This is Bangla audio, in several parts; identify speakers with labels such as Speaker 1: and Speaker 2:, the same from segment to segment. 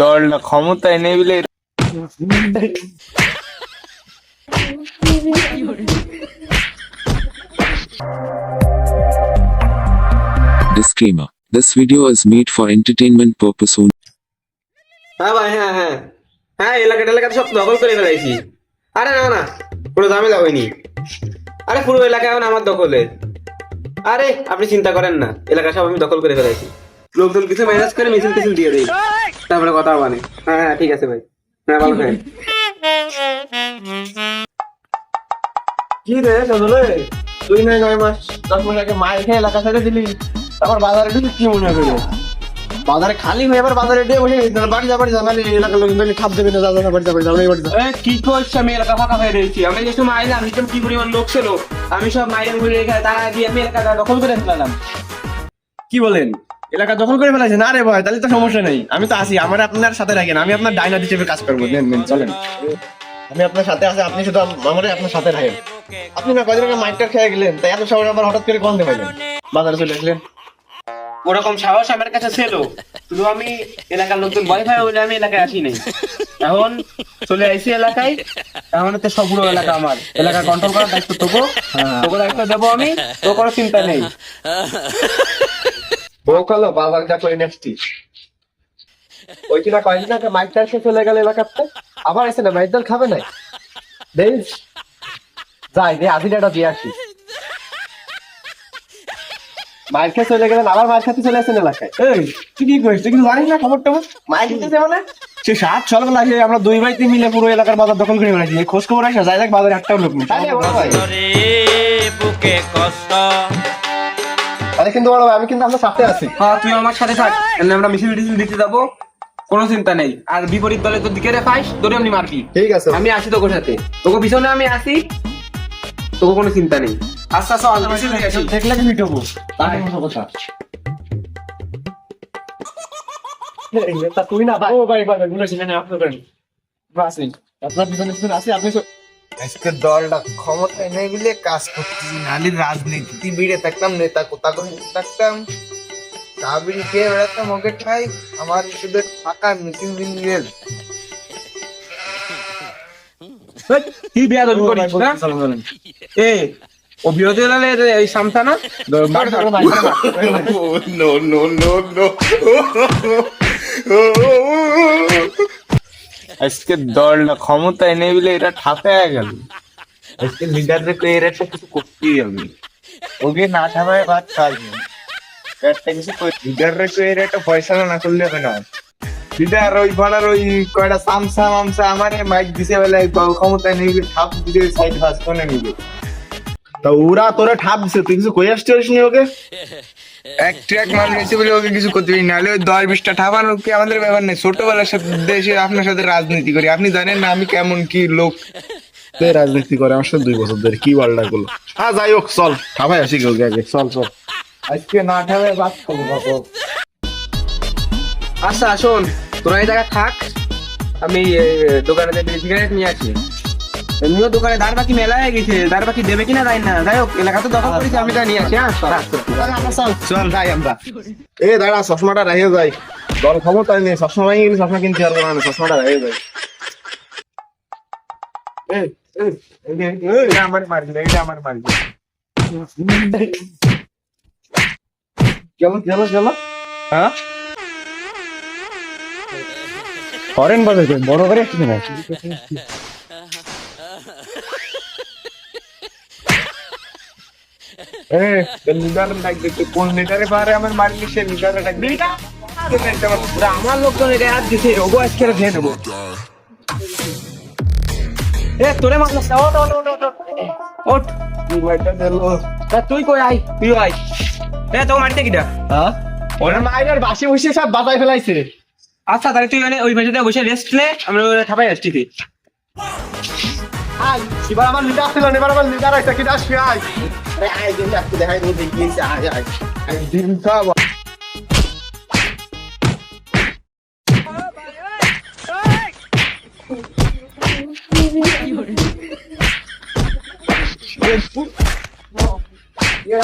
Speaker 1: দলটা ক্ষমতায় নেই বলে
Speaker 2: Disclaimer This video is made for entertainment purpose only.
Speaker 3: হ্যাঁ ভাই হ্যাঁ হ্যাঁ। হ্যাঁ এলাকাটা এলাকাটা সব দখল করে ফেলাইছি। আরে না না পুরো ঝামেলা হয়নি। আরে পুরো এলাকা এখন আমার দখলে আরে আপনি চিন্তা করেন না এলাকা সব আমি দখল করে ফেলাইছি। লোকজন কিছু ম্যানেজ করে মিছিল টিছিল দিয়ে দিই তারপরে কথা মানে হ্যাঁ হ্যাঁ ঠিক আছে ভাই। হ্যাঁ ভালো ভাই। কি রে সজলে? তুই নয় নয় মাস দশ মাস আগে মায়ের খেয়ে এলাকা ছেড়ে দিলি। তারপর বাজারে ঢুকে কি মনে করল বাজারে খালি হয়ে এবার বাজারে দিয়ে বসে গেছি। বাড়ি যা বাড়ি যা নাহলে এলাকার লোক মিলে খাপ দেবে না যা যা বাড়ি যা বাড়ি যা বাড়ি যা। কি করছে? আমি এলাকা ফাঁকা হয়ে রয়েছি। আমি যে সময় আইলাম হিসেবে কি পরিমাণ লোক ছিল? আমি সব মাইরে ঘুরে রেখে তারা দিয়ে আমি এলাকাটা দখল করে ফেলাম
Speaker 4: কি বলেন? এলাকা দখল করে ফেলাইছে। না রে ভাই, তাহলে তো সমস্যা নেই। আমি তো আছি, আমার আপনার সাথে রাখেন, আমি আপনার ডাইনার হিসেবে কাজ করব। নেন নেন, চলেন। আমি আপনার সাথে আছি, আপনি শুধু আমার আপনার সাথে রাখেন। আপনি না কদিন আগে মাইকটা খেয়ে গেলেন, তাই এত সময় আবার হঠাৎ করে কম দেবেন বাজারে চলে আসলেন।
Speaker 3: ওরকম সাহস আমার কাছে ছিল। শুধু আমি এলাকার লোকজন ভয় ভয় বলে আমি এলাকায় আসি নাই। এখন চলে আইসি এলাকায় এখন তো সব এলাকা আমার। এলাকা কন্ট্রোল করার দায়িত্ব তোকে। তোকে দায়িত্ব দেবো আমি তো কোনো চিন্তা নেই।
Speaker 4: বউ কলো করে ওই কিনা কয়েকদিন আগে মাইকটা এসে চলে গেল এলাকাতে। আবার এসে না মাইক খাবে না দেখ যাই দে দিয়ে আসি। মাইর খেয়ে চলে গেলেন আবার মাইর খেতে চলে আসেন এলাকায়। এই তুই কি করিস? তুই কিন্তু জানিস না খবর টবর মাইর খেতেছে মানে? সে সাত আসে আমরা দুই ভাই তিন মিলে পুরো এলাকার বাজার দখল করে বেড়াচ্ছি খোঁজ খবর আসে যাই দেখ বাজারে একটাও লোক নেই। তাহলে কিন্তু বড় ভাই আমি কিন্তু আপনার সাথে আছি।
Speaker 3: হ্যাঁ তুই আমার সাথে থাক। এমনি আমরা মিছিল টিছিল দিতে যাব কোনো চিন্তা নেই। আর বিপরীত দলে তোর দিকে রে পাইস তোরে এমনি মারবি।
Speaker 4: ঠিক আছে।
Speaker 3: আমি আসি তোর সাথে। তোকে পিছনে আমি আসি তোকে কোনো চিন্তা নেই। আচ্ছা চল মিছিল দিয়ে আসি।
Speaker 4: দেখলে কি মিটবো। কোনো কথা তুই না ভাই ও ভাই ভাই গুলো ছিলেন আপনার আপনার পিছনে পিছনে আসি আপনি
Speaker 1: আজকে দলটা ক্ষমতায় নেই বলে কাজ করতেছি নাহলে রাজনীতি বিড়ে থাকতাম নেতা কোথা করে থাকতাম বিড়ি খেয়ে বেড়াতাম ওকে ঠাই আমার শুধু ফাঁকা মিটিং মিটিং
Speaker 3: কি বিয়া দাবি করিস না এ ও বিরোধী দলের এই সামসা না আজকে দলটা ক্ষমতায় নেই বলে এটা ঠাপায় গেল। আজকে লিডারদের তো এর একটা কিছু করতেই হবে। ওকে না ঠাপায় ভাত খাই একটা কিছু লিডাররা তো এর একটা পয়সা না করলে হবে না। লিডার ওই ভাড়ার ওই কয়টা সামসা মামসা আমার মাইক দিছে বেলা ক্ষমতায় নেই ঠাপ দিতে সাইড ভাস করে নিবে
Speaker 4: তা ওরা তোরা ঠাপ দিছে তুই কিছু কই নি ওকে?
Speaker 1: এক ট্র্যাক মাল নিয়েছে বলে ওকে কিছু করতে পারি নাহলে ওই দশ বিশটা ঠাপানোর কি আমাদের ব্যাপার নেই? ছোটবেলার সাথে, দেশে আপনার সাথে রাজনীতি করি। আপনি জানেন না আমি কেমন কি লোক।
Speaker 4: রাজনীতি করে? আমার সাথে দুই বছর ধরে কি বাল্লা গুলো হ্যাঁ যাই হোক, চল। ঠাপাই আসি কেউ আগে চল চল।
Speaker 1: আজকে না ঠাপায় বাদ খাব
Speaker 3: আচ্ছা শোন, তোরা এই জায়গায় থাক। আমি দোকানে সিগারেট নিয়ে আসি। এমনিও দোকানে দাঁড় বাকি মেলা হয়ে গেছে দাঁড় বাকি দেবে কিনা যাই না। যাই হোক এলাকা তো দখল করেছি আমি তা নিয়ে আসি হ্যাঁ?
Speaker 4: চল। চল যাই আমরা। এ দাঁড়া চশমাটা রেখে যাই। দল ক্ষমতা নেই চশমা ভেঙে গেলে চশমা কিনতে পারব না চশমাটা রেখে যাই।
Speaker 1: আমার মারবে এটা আমার মারবে।
Speaker 4: চলো চলো চলো। হ্যাঁ? ফরেন বাজার বড় করে আসছে না
Speaker 1: লিডার লাগবে তো কোন লিডারে পারে আমার মারলি সে লিডারে লাগবে।
Speaker 3: আমার লোকজন এটা হাত দিছে ওগো আজকে খেয়ে নেব। এ তোরে মারলাস না ওট ওট ওট ওট, ওট ওট
Speaker 1: এটা
Speaker 3: তা তুই কই আই তুই আই এ তো মারতে কিটা?
Speaker 4: হ্যাঁ? ওরা বাসে বসে সব বাজায় ফেলাইছে।
Speaker 3: আচ্ছা তাহলে তুই মানে ওই পাশে বসে রেস্ট নে আমরা ঠাপাই আসছি
Speaker 4: আই, এবার আমার লিডার ছিল এবার আমার লিডার আছে কি আসবে আই আরে আই, দিন একটু দেখাই দেবো দেখিয়েছে আয় আয় আই দিন সব
Speaker 1: Yeah.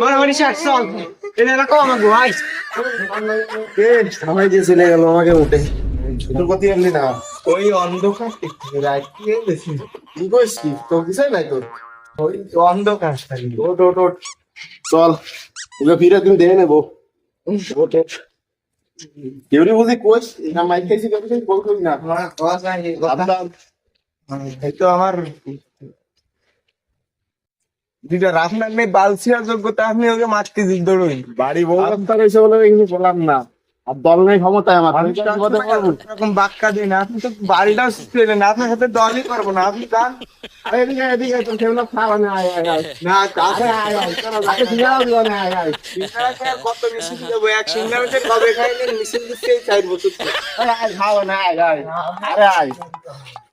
Speaker 3: মারামারি শেষ চল এটা এরকম আমার ভাই
Speaker 5: সবাই যে চলে গেল আমাকে উঠে তোর কথা এমনি না
Speaker 1: ওই অন্ধকার রাখতে বেশি
Speaker 5: কি কইছি তোর কিছুই নাই তোর
Speaker 1: ওই অন্ধকার
Speaker 5: ওট ওট ওট চল ওকে ফিরে দিন দেখে নেব ওট কেউরি বুঝি কোচ না মাইক খাইছি কেউ বলতো না
Speaker 1: তো আমার যেটা আপনার নেই বালছিয়ার যোগ্যতা আপনি ওকে মারতে ধরুন
Speaker 5: বাড়ি বউ রাস্তা রয়েছে বলে কিছু বললাম না। আর দল নেই ক্ষমতায় আমার
Speaker 1: এরকম বাক্কা দিন আপনি তো বাড়িটাও পেলেন আপনার সাথে দলই করব না আপনি যান।
Speaker 5: এদিকে এদিকে তোর কেমন খাওয়া না আয় আয়
Speaker 1: না তাতে
Speaker 5: আয় আয় যাকে দিয়াও দিও না আয় আয়।
Speaker 1: কত মিছিল দেবো? এক সিঙ্গারতে কবে খাইলেন মিছিল দিতে চার বছর থেকে।
Speaker 5: আরে আয় খাওয়া না আয় আয়। আরে আয়।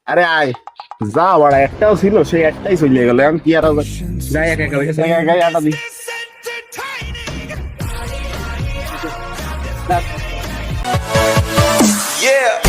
Speaker 5: আরে আয় যা বাড়া, একটাও ছিল, সেই একটাই চলে গেল এখন কি আর?
Speaker 3: যাই
Speaker 5: আটা দি
Speaker 6: Yeah.